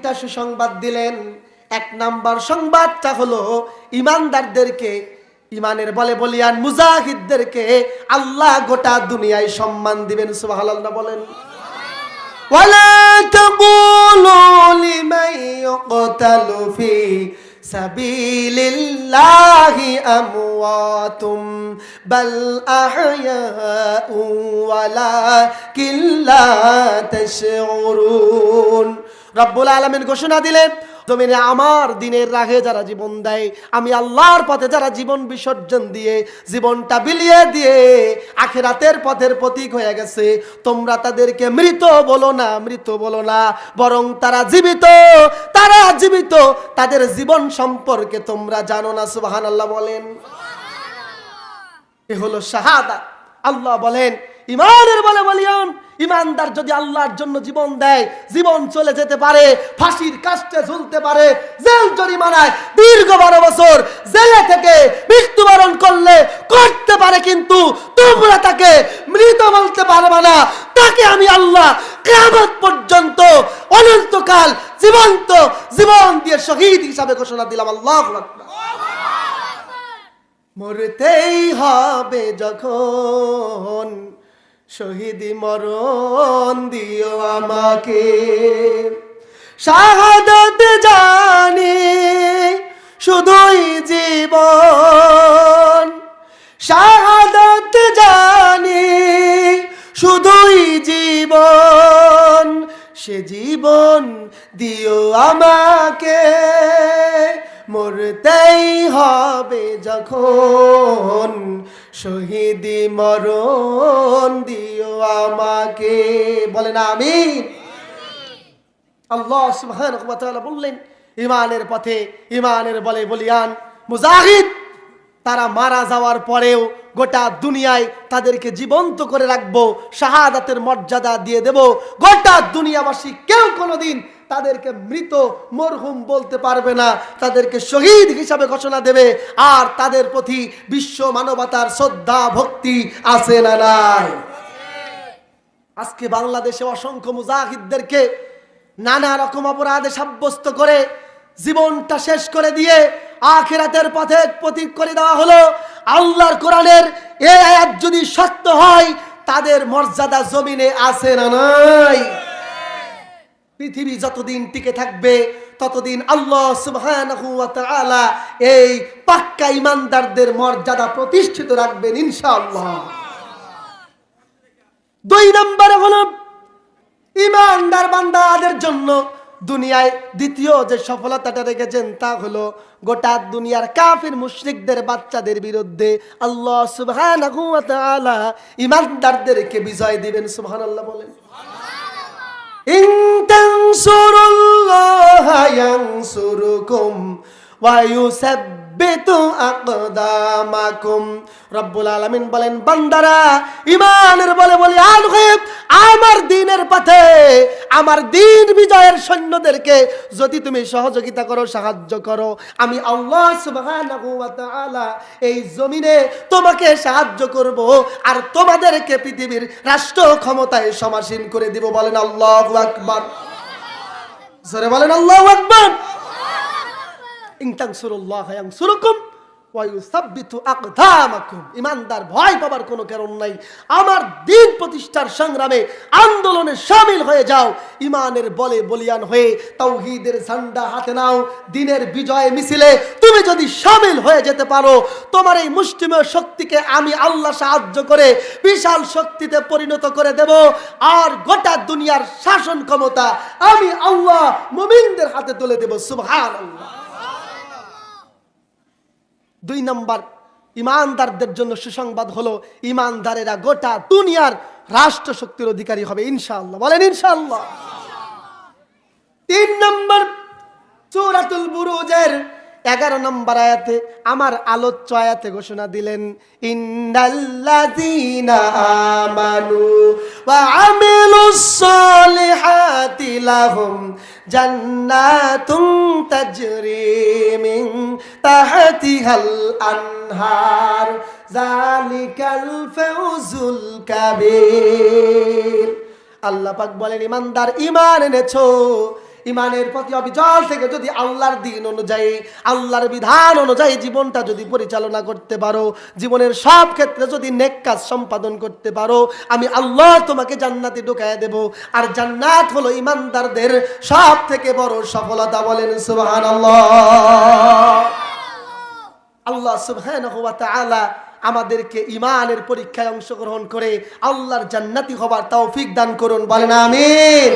তিনটা সুসংবাদ দিলেন এক নাম্বার সংবাদটা হলো ইমানদারদেরকে ইমানের বলে বলিয়ান মুজাহিদদেরকে আল্লাহ গোটা দুনিয়ায় সম্মান দিবেন সুবহানাল্লাহ বলেন ولا تقولوا لمن يقتل في سبيل الله أموات بل أحياء ولكن لا تشعرون রব্বুল আলমের ঘোষণা দিলেন জমিনে আমার দিনের রাগে যারা জীবন দেয় আমি আল্লাহর পথে যারা জীবন বিসর্জন দিয়ে জীবনটা বিলিয়ে দিয়ে আখেরাতের পথের প্রতীক হয়ে গেছে। তোমরা তাদেরকে মৃত বলো না মৃত বলো না বরং তারা জীবিত তারা জীবিত তাদের জীবন সম্পর্কে তোমরা জানো না সুবাহান আল্লাহ বলেন এ হলো শাহাদা আল্লাহ বলেন ইমানের বলে বলিয়ন, ইমানদার যদি আল্লাহর জন্য জীবন দেয়, জীবন চলে যেতে পারে, ফাঁসির কাস্টে ঝুলতে পারে, জেল জরিমানায় দীর্ঘ বারো বছর জেলে থেকে মৃত্যুবরণ করলে করতে পারে কিন্তু তোমরা তাকে মৃত বলতে পারবে না। তাকে আমি আল্লাহ কেয়ামত পর্যন্ত অনন্তকাল জীবন্ত জীবন দিয়ে শহীদ হিসাবে ঘোষণা দিলাম। আল্লাহ মরতেই হবে যখন শহীদি মরণ দিও আমাকে। শাহাদত জানি শুধুই জীবন। শাহাদত জানি শুধুই জীবন। সে জীবন দিও আমাকে। মরতেই হবে যখন শহীদি মরণ দিও আমাকে। বলেন আমি আল্লাহ সুবহান বললেন ইমানের পথে ইমানের বলে বলিয়ান, মুজাহিদ তারা মারা যাওয়ার পরেও গোটা দুনিয়ায় তাদেরকে জীবন্ত করে রাখব, শাহাদাতের মর্যাদা দিয়ে দেব। গোটা দুনিয়াবাসী কেউ কোনোদিন তাদেরকে মৃত মরহুম বলতে পারবে না। তাদেরকে শহীদ হিসাবে ঘোষণা দেবে। আর তাদের প্রতি বিশ্ব মানবতার শ্রদ্ধা, ভক্তি আছে না নাই? আজকে বাংলাদেশে অসংখ্য মুজাহিদদেরকে নানা রকম অপরাধে সাব্যস্ত করে জীবনটা শেষ করে দিয়ে আখেরাতের পথে প্রতীক করে দেওয়া হলো, আল্লাহর কোরআনের এ আয়াত যদি সত্য হয়, তাদের মর্যাদা জমিনে আছে না নাই? পৃথিবী যতদিন টিকে থাকবে, ততদিন আল্লাহ সুবহানাহু ওয়া তাআলা এই পাক্কা ইমানদারদের মর্যাদা প্রতিষ্ঠিত রাখবেন ইনশাআল্লাহ। দুই নম্বরে হলো ইমানদার বান্দাদের জন্য দুনিয়ায় দ্বিতীয় যে সফলতাটা রেখেছেন তা হলো গোটা দুনিয়ার কাফির মুশরিকদের বাচ্চাদের বিরুদ্ধে আল্লাহ তাআলা ইমানদারদেরকে বিজয় দিবেন বলেন। আকদামাকুম। রব্বুল আলামিন বলেন বান্দারা ইমানের বলে বলি আল গায়ব আমার দিন বিজয়ের সৈন্যদেরকে যদি তুমি সহযোগিতা করো, সাহায্য করো, আমি আল্লাহ এই জমিনে তোমাকে সাহায্য করব আর তোমাদেরকে পৃথিবীর রাষ্ট্র ক্ষমতায় সমাসীন করে দিব বলেন আল্লাহু আকবার। জোরে বলেন আল্লাহু আকবার। ইউসাব্বিতু আকদামাকুম ইমানদার, ভয় পাবার কোনো কারণ নাই। আমার দিন প্রতিষ্ঠার সংগ্রামে আন্দোলনে শামিল হয়ে যাও। ইমানের বলে বলিয়ান হয়ে তাওহীদের ঝান্ডা হাতে নাও। দিনের বিজয় মিছিলে তুমি যদি শামিল হয়ে যেতে পারো, তোমার এই মুষ্টিমেয় শক্তিকে আমি আল্লাহ সাহায্য করে বিশাল শক্তিতে পরিণত করে দেব। আর গোটা দুনিয়ার শাসন ক্ষমতা আমি আল্লাহ মুমিনদের হাতে তুলে দেব। সুবহানাল্লাহ। দুই নম্বর, ইমানদারদের জন্য সুসংবাদ হলো, ইমানদারেরা গোটা দুনিয়ার রাষ্ট্র শক্তির অধিকারী হবে, ইনশাআল্লাহ। বলেন ইনশাআল্লাহ। তিন নম্বর চূরাতুল বুরুজের এগারো নম্বর আয়াতে আমার আলোচ্য আয়াতে ঘোষণা দিলেন, ইন্নাল্লাযীনা আমানু ওয়া তাহতিহাল আনহার। যালিকাল ফাউজুল কাবীর। আল্লাহ পাক বলেন, ইমানদার ইমান এনেছো। ইমানের প্রতি অবিচল থেকে যদি আল্লাহর দিন অনুযায়ী, আল্লাহর বিধান অনুযায়ী জীবনটা যদি পরিচালনা করতে পারো, জীবনের সব ক্ষেত্রে যদি নেক কাজ সম্পাদন করতে পারো, আমি আল্লাহ তোমাকে জান্নাতে ঢুকায় দেব। আর জান্নাত হলো ইমানদারদের সব থেকে বড় সফলতা বলেন সুবহানাল্লাহ। আল্লাহ তাআলা আমাদেরকে ইমানের পরীক্ষায় অংশগ্রহণ করে আল্লাহর জান্নাতি হবার তৌফিক দান করুন। বলেন আমিন।